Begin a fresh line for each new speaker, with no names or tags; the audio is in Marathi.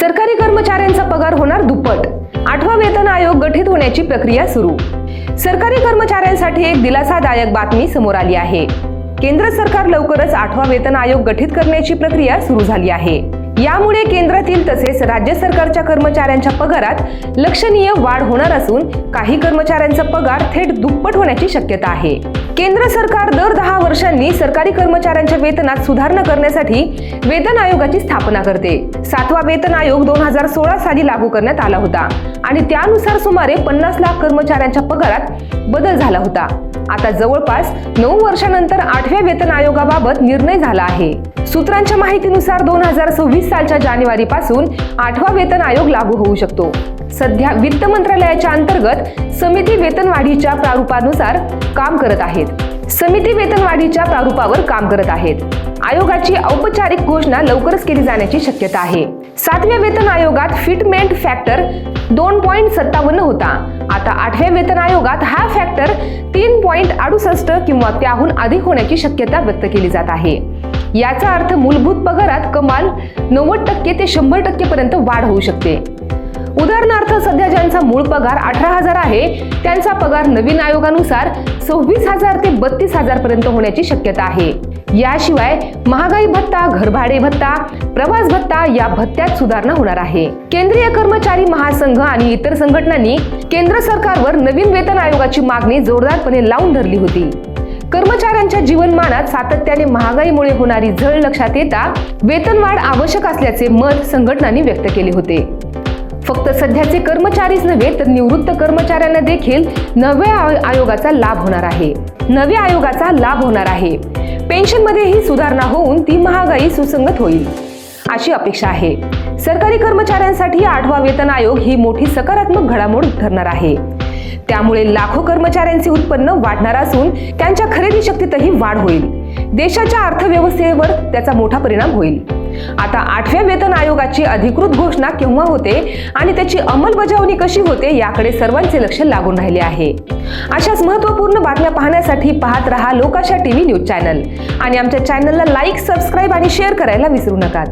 सरकारी कर्मचाऱ्यांचा पगार होणार दुप्पट. आठवा वेतन आयोग गठीत होण्याची प्रक्रिया सुरू. सरकारी कर्मचाऱ्यांसाठी एक दिलासादायक बातमी समोर आली आहे. केंद्र सरकार लवकरच आठवा वेतन आयोग गठीत करण्याची प्रक्रिया सुरू झाली आहे. यामुळे केंद्रातील तसेच राज्य सरकारच्या कर्मचाऱ्यांच्या पगारात लक्षणीय वाढ होणार असून काही कर्मचाऱ्यांचा पगार थेट दुप्पट होण्याची शक्यता आहे. केंद्र सरकार दर दहा वर्षांनी सरकारी कर्मचाऱ्यांच्या वेतनात सुधारणा करण्यासाठी वेतन आयोगाची स्थापना करते. सातवा वेतन आयोग दोन हजार सोळा साली लागू करण्यात आला होता आणि त्यानुसार सुमारे पन्नास लाख कर्मचाऱ्यांच्या पगारात बदल झाला होता. आता जवळपास नऊ वर्षानंतर आठव्या वेतन आयोगाबाबत निर्णय झाला आहे. सूत्रांच्या माहितीनुसार दोन हजार सव्वीस सालच्या जानेवारी पासून आठवा वेतन आयोग लागू होऊ शकतो. सध्या वित्त मंत्रालयाच्या अंतर्गत समिती वेतनवाढीच्या प्रारूपानुसार काम करत आहेत. समिती वेतनवाढीच्या प्रारूपावर काम करत आहेत. आयोगाची औपचारिक घोषणा लवकरच केली जाण्याची शक्यता आहे. सातव्या वेतन आयोगात फिटमेंट फॅक्टर दोन पॉईंट सत्तावन्न होता. आता आठव्या वेतन आयोगात हा फॅक्टर तीन पॉईंट अडुसष्ट किंवा त्याहून अधिक होण्याची शक्यता व्यक्त केली जात आहे. याचा अर्थ मूलभूत पगारात कमाल नव्वद टक्के ते शंभर टक्के पर्यंत वाढ होऊ शकते. उदाहरणार्थ सध्या ज्यांचा मूळ पगार अठरा हजार आहे त्यांचा पगार नवीन आयोगानुसार सव्वीस हजार ते बत्तीस हजार पर्यंत होण्याची शक्यता आहे. याशिवाय महागाई भत्ता घरभाडे भत्ता प्रवास भत्ता या भत्त्यात सुधारणा होणार आहे. केंद्रीय कर्मचारी महासंघ आणि इतर संघटनांनी केंद्र सरकारवर नवीन वेतन आयोगाची मागणी जोरदारपणे लावून धरली होती. कर्मचाऱ्यांच्या जीवनमानात सातत्याने महागाईमुळे होणारी झळ लक्षात येता वेतनवाढ आवश्यक असल्याचे मत संघटनांनी व्यक्त केले होते. फक्त सध्याचे कर्मचारीच नव्हे तर निवृत्त कर्मचाऱ्यांना देखील नव्या आयोगाचा लाभ होणार आहे. नव्या आयोगाचा लाभ होणार आहे. पेन्शनमध्येही सुधारणा होऊन ती महागाई सुसंगत होईल अशी अपेक्षा आहे. सरकारी कर्मचाऱ्यांसाठी आठवा वेतन आयोग ही मोठी सकारात्मक घडामोड ठरणार आहे. त्यामुळे लाखो कर्मचाऱ्यांचे उत्पन्न वाढणार असून त्यांच्या खरेदी शक्तीतही वाढ होईल. देशाच्या अर्थव्यवस्थेवर त्याचा मोठा परिणाम होईल. आता आठव्या वेतन आयोगाची अधिकृत घोषणा केव्हा होते आणि त्याची अंमलबजावणी कशी होते याकडे सर्वांचे लक्ष लागून राहिले आहे. अशाच महत्त्वपूर्ण बातम्या पाहण्यासाठी पाहत रहा लोकाशा टीव्ही न्यूज चॅनल. आणि आमच्या चॅनलला लाईक सबस्क्राईब आणि शेअर करायला विसरू नका